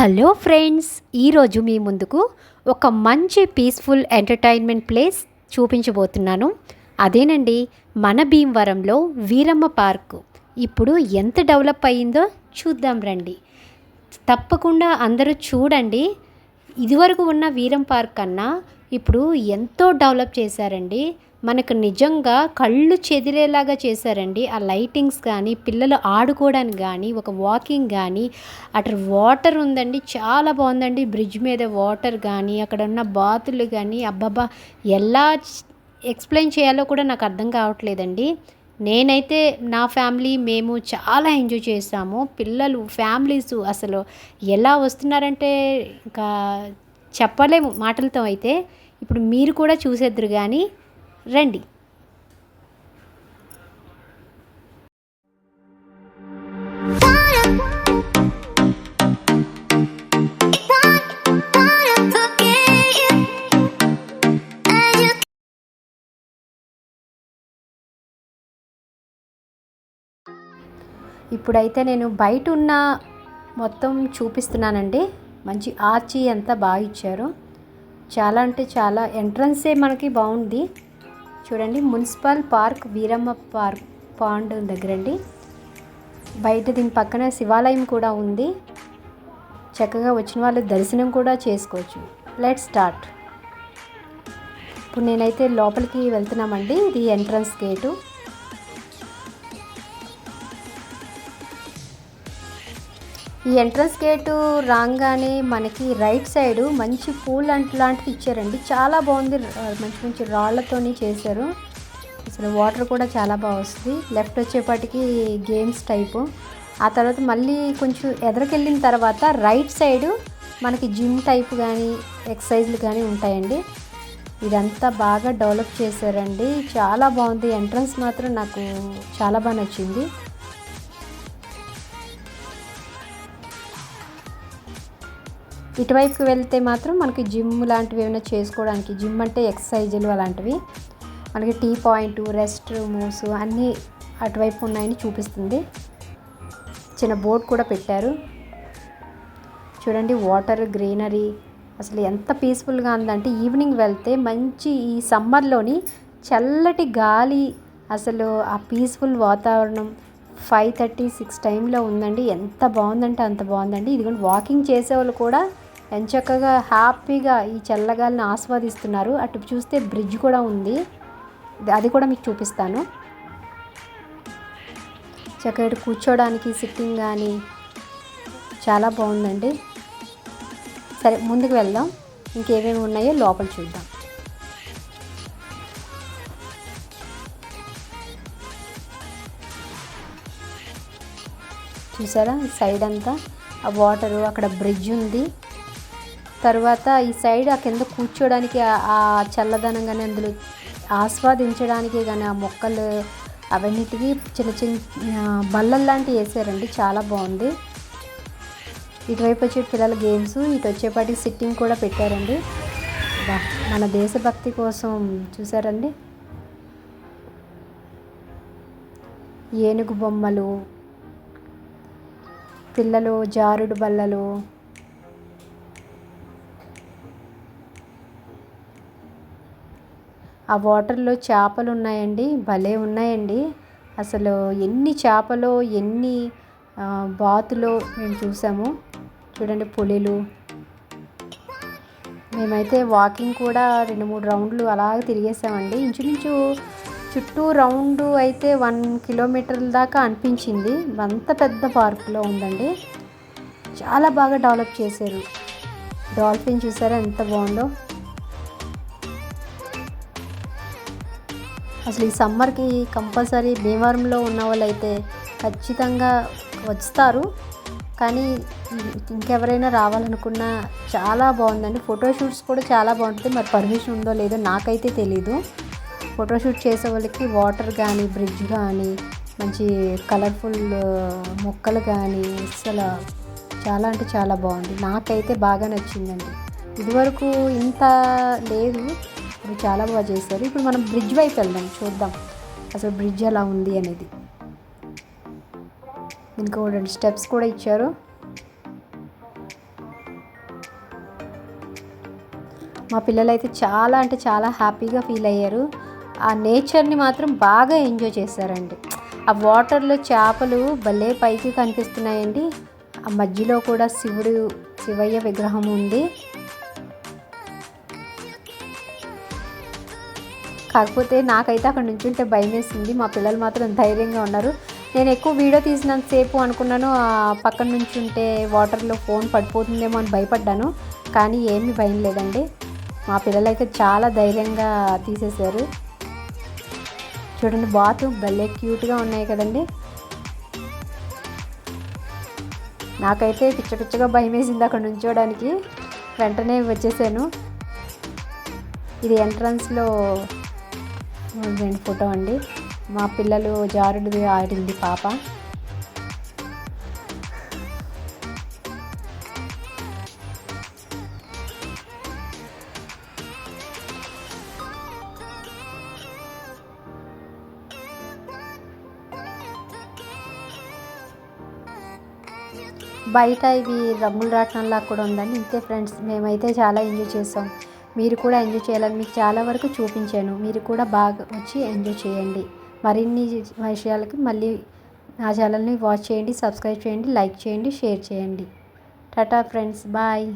Hello friends ఈరోజు మీ ముందుకు ఒక మంచి పీస్ఫుల్ ఎంటర్టైన్మెంట్ ప్లేస్ చూపించబోతున్నాను. అదేనండి మన భీమవరంలో వీరమ్మ పార్కు. ఇప్పుడు ఎంత డెవలప్ అయ్యిందో చూద్దాం రండి. తప్పకుండా అందరూ చూడండి. ఇదివరకు ఉన్న వీరం పార్క్ కన్నా ఇప్పుడు ఎంతో డెవలప్ చేశారండి. మనకు నిజంగా కళ్ళు చెదిరేలాగా చేశారండి. ఆ లైటింగ్స్ కానీ పిల్లలు ఆడుకోవడానికి కానీ ఒక వాకింగ్ కానీ అటు వాటర్ ఉందండి. చాలా బాగుందండి. బ్రిడ్జ్ మీద వాటర్ కానీ అక్కడ ఉన్న బాతులు కానీ అబ్బబ్బా! ఎలా ఎక్స్ప్లెయిన్ చేయాలో కూడా నాకు అర్థం కావట్లేదండి. నేనైతే నా ఫ్యామిలీ మేము చాలా ఎంజాయ్ చేసాము పిల్లలు ఫ్యామిలీస్ అసలు ఎలా వస్తున్నారంటే ఇంకా చెప్పలేము మాటలతో అయితే. ఇప్పుడు మీరు కూడా చూసేద్దరు కానీ రండి. ఇప్పుడైతే నేను బయట ఉన్న మొత్తం చూపిస్తున్నానండి. మంచి ఆర్చి అంతా బాగా ఇచ్చారు. చాలా అంటే చాలా ఎంట్రన్సే మనకి బాగుంది. చూడండి municipal park Veeramma park pond దగ్గరండి. బయట దీని పక్కన శివాలయం కూడా ఉంది. చక్కగా వచ్చిన వాళ్ళు దర్శనం కూడా చేసుకోవచ్చు. Let start. ఇప్పుడు నేనైతే లోపలికి వెళ్తున్నామండి ఇది ఎంట్రన్స్ గేటు. ఈ ఎంట్రన్స్ గేటు రాగానే మనకి రైట్ సైడ్ మంచి పూల్ అంట లాంటిది ఇచ్చారండి. చాలా బాగుంది. మంచి మంచి రాళ్ళతోని చేశారు. అసలు వాటర్ కూడా చాలా బాగా వస్తుంది. లెఫ్ట్ వచ్చేపాటికి గేమ్స్ టైపు. ఆ తర్వాత మళ్ళీ కొంచెం ఎదరికెళ్ళిన తర్వాత రైట్ సైడ్ మనకి జిమ్ టైప్ కానీ ఎక్సర్సైజ్లు కానీ ఉంటాయండి. ఇదంతా బాగా డెవలప్ చేశారండి. చాలా బాగుంది. ఎంట్రన్స్ మాత్రం నాకు చాలా బాగా నచ్చింది. ఇటువైపుకి వెళ్తే మాత్రం మనకి జిమ్ లాంటివి ఏమైనా చేసుకోవడానికి జిమ్ అంటే ఎక్సర్సైజులు అలాంటివి. మనకి టీ పాయింట్ రెస్ట్ రూమ్స్ అన్నీ అటువైపు ఉన్నాయని చూపిస్తుంది. చిన్న బోర్డు కూడా పెట్టారు. చూడండి వాటర్ గ్రీనరీ అసలు ఎంత పీస్ఫుల్గా ఉందంటే ఈవినింగ్ వెళ్తే మంచి ఈ సమ్మర్లోని చల్లటి గాలి అసలు ఆ పీస్ఫుల్ వాతావరణం ఫైవ్ థర్టీ సిక్స్ టైంలో ఉందండి. ఎంత బాగుందంటే అంత బాగుందండి. ఇదిగోండి వాకింగ్ చేసేవాళ్ళు కూడా ఎంచక్కగా హ్యాపీగా ఈ చల్లగాలిని ఆస్వాదిస్తున్నారు. అటు చూస్తే బ్రిడ్జ్ కూడా ఉంది. అది కూడా మీకు చూపిస్తాను. చక్కగా కూర్చోడానికి సిట్టింగ్ కానీ చాలా బాగుందండి. సరే ముందుకు వెళ్దాం. ఇంకేమేమి ఉన్నాయో లోపల చూద్దాం. చూసారా? సైడ్ అంతా ఆ వాటరు అక్కడ బ్రిడ్జ్ ఉంది. తర్వాత ఈ సైడ్ ఆ కింద కూర్చోడానికి ఆ చల్లదనం అందులో ఆస్వాదించడానికి కానీ ఆ మొక్కలు అవన్నిటికీ చిన్న చిన్న బల్లలు లాంటివి వేసారండి. చాలా బాగుంది. ఇటువైపు వచ్చే పిల్లల గేమ్స్ ఇటు వచ్చేపాటికి సిట్టింగ్ కూడా పెట్టారండి. మన దేశభక్తి కోసం చూసారండి. ఏనుగు బొమ్మలు పిల్లలు జారుడు బల్లలు ఆ వాటర్లో చేపలు ఉన్నాయండి భలే ఉన్నాయండి. అసలు ఎన్ని చేపలు ఎన్ని బాతులో మేము చూసాము. చూడండి పులిలు. మేమైతే వాకింగ్ కూడా రెండు మూడు రౌండ్లు అలాగే తిరిగేసామండి. ఇంచుమించు చుట్టూ రౌండ్ అయితే వన్ కిలోమీటర్ల దాకా అనిపించింది. అంత పెద్ద పార్కులో ఉందండి. చాలా బాగా డెవలప్ చేశారు. డాల్ఫిన్ చూసారా ఎంత బాగుందో. అసలు ఈ సమ్మర్కి కంపల్సరీ భీమవరంలో ఉన్న వాళ్ళైతే ఖచ్చితంగా వస్తారు. కానీ ఇంకెవరైనా రావాలనుకున్నా చాలా బాగుందండి. ఫోటోషూట్స్ కూడా చాలా బాగుంటుంది. మరి పర్మిషన్ ఉందో లేదో నాకైతే తెలీదు. ఫోటోషూట్ చేసే వాళ్ళకి వాటర్ కానీ బ్రిడ్జ్ కానీ మంచి కలర్ఫుల్ మొక్కలు కానీ అసలు చాలా అంటే చాలా బాగుంది. నాకైతే బాగా నచ్చిందండి. ఇదివరకు ఇంత లేదు. అవి చాలా బాగా చేశారు. ఇప్పుడు మనం బ్రిడ్జ్ వైపు వెళ్దాం చూద్దాం. అసలు బ్రిడ్జ్ ఎలా ఉంది అనేది. ఇంకో రెండు స్టెప్స్ కూడా ఇచ్చారు. మా పిల్లలు అయితే చాలా అంటే చాలా హ్యాపీగా ఫీల్ అయ్యారు. ఆ నేచర్ని మాత్రం బాగా ఎంజాయ్ చేశారండి. ఆ వాటర్లో చేపలు భలే పైకి కనిపిస్తున్నాయండి. ఆ మధ్యలో కూడా శివుడు శివయ్య విగ్రహం ఉంది. కాకపోతే నాకైతే అక్కడ నుంచుంటే భయం వేసింది మా పిల్లలు మాత్రం ధైర్యంగా ఉన్నారు. నేను ఎక్కువ వీడియో తీసినంతసేపు అనుకున్నాను పక్కన నుంచి ఉంటే వాటర్లో ఫోన్ పడిపోతుందేమో అని భయపడ్డాను. కానీ ఏమీ భయం లేదండి. మా పిల్లలైతే చాలా ధైర్యంగా తీసేశారు. చూడండి బాత్ భలే క్యూట్గా ఉన్నాయి కదండి. నాకైతే పిచ్చ పిచ్చగా భయం వేసింది అక్కడ నుంచోడానికి. వెంటనే వచ్చేసాను. ఇది ఎంట్రన్స్లో రెండు ఫోటో అండి. మా పిల్లలు జారుడు ఆడింది పాప. బయట ఇవి రంగుల రాట్నంలా కూడా ఉందండి. ఇంతే ఫ్రెండ్స్ మేమైతే చాలా ఎంజాయ్ చేసాం. మీరు కూడా ఎంజాయ్ చేయాలని మీకు చాలా వరకు చూపించాను. మీరు కూడా బాగా వచ్చి ఎంజాయ్ చేయండి. మరిన్ని విషయాలకి మళ్ళీ నా ఛానల్ని వాచ్ చేయండి సబ్స్క్రైబ్ చేయండి లైక్ చేయండి షేర్ చేయండి. Tata friends bye.